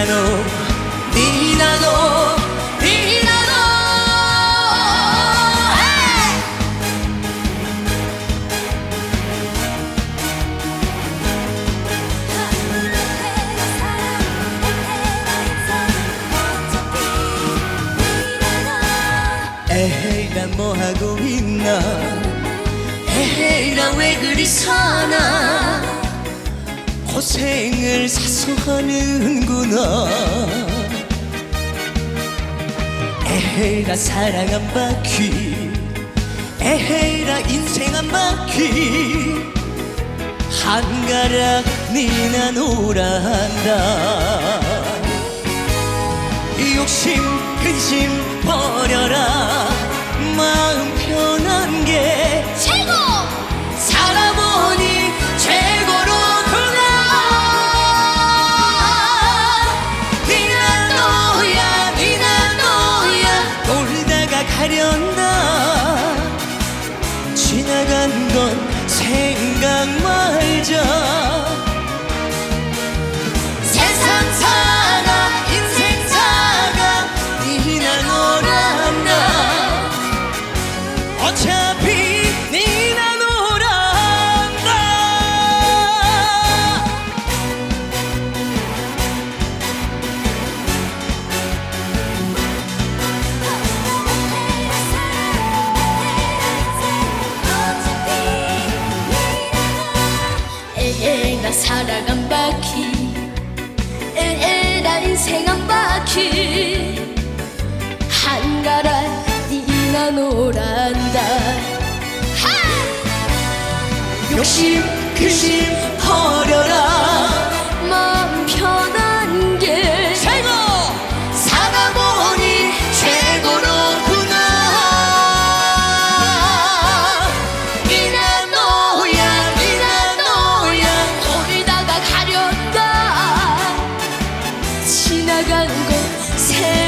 니나노 니나노 니나노 헤이! 에헤이 난 뭐하고 있나 에헤이 난왜 그리 사나 고생을 사소하는구나. 에헤이 나 사랑 한 바퀴 에헤이 나 인생 한 바퀴 한 가락 니나 놀아한다. 이 욕심 근심 버려라. 마음 편한 게 가련다 지나간 건 생각 말 사랑 한 바퀴. 에헤 나 인생 한 바퀴. 한가락 니나 노란다. 하! 욕심 근심 나간 곳